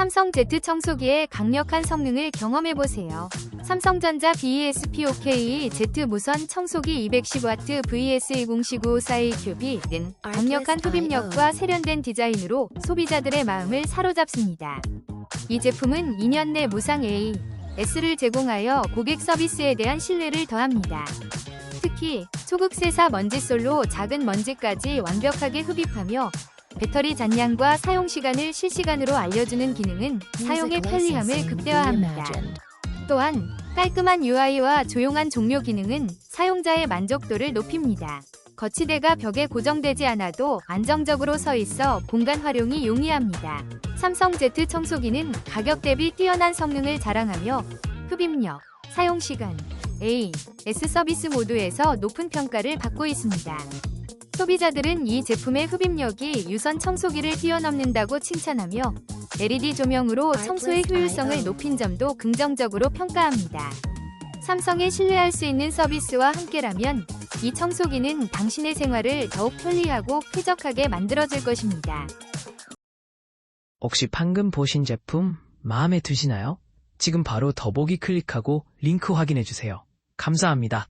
삼성 Z 청소기의 강력한 성능을 경험해보세요. 삼성전자 BESPOK Z 무선 청소기 210W VS201942 큐비는 강력한 흡입력과 세련된 디자인으로 소비자들의 마음을 사로잡습니다. 이 제품은 2년 내 무상 A, S를 제공하여 고객 서비스에 대한 신뢰를 더합니다. 특히 초극 세사 먼지솔로 작은 먼지까지 완벽하게 흡입하며 배터리 잔량과 사용 시간을 실시간으로 알려주는 기능은 사용의 편리함을 극대화합니다. 또한 깔끔한 UI와 조용한 종료 기능은 사용자의 만족도를 높입니다. 거치대가 벽에 고정되지 않아도 안정적으로 서 있어 공간 활용이 용이합니다. 삼성 Z 청소기는 가격 대비 뛰어난 성능을 자랑하며 흡입력, 사용 시간, A, S 서비스 모두에서 높은 평가를 받고 있습니다. 소비자들은 이 제품의 흡입력이 유선 청소기를 뛰어넘는다고 칭찬하며 LED 조명으로 청소의 효율성을 높인 점도 긍정적으로 평가합니다. 삼성의 신뢰할 수 있는 서비스와 함께라면 이 청소기는 당신의 생활을 더욱 편리하고 쾌적하게 만들어줄 것입니다. 혹시 방금 보신 제품 마음에 드시나요? 지금 바로 더보기 클릭하고 링크 확인해 주세요. 감사합니다.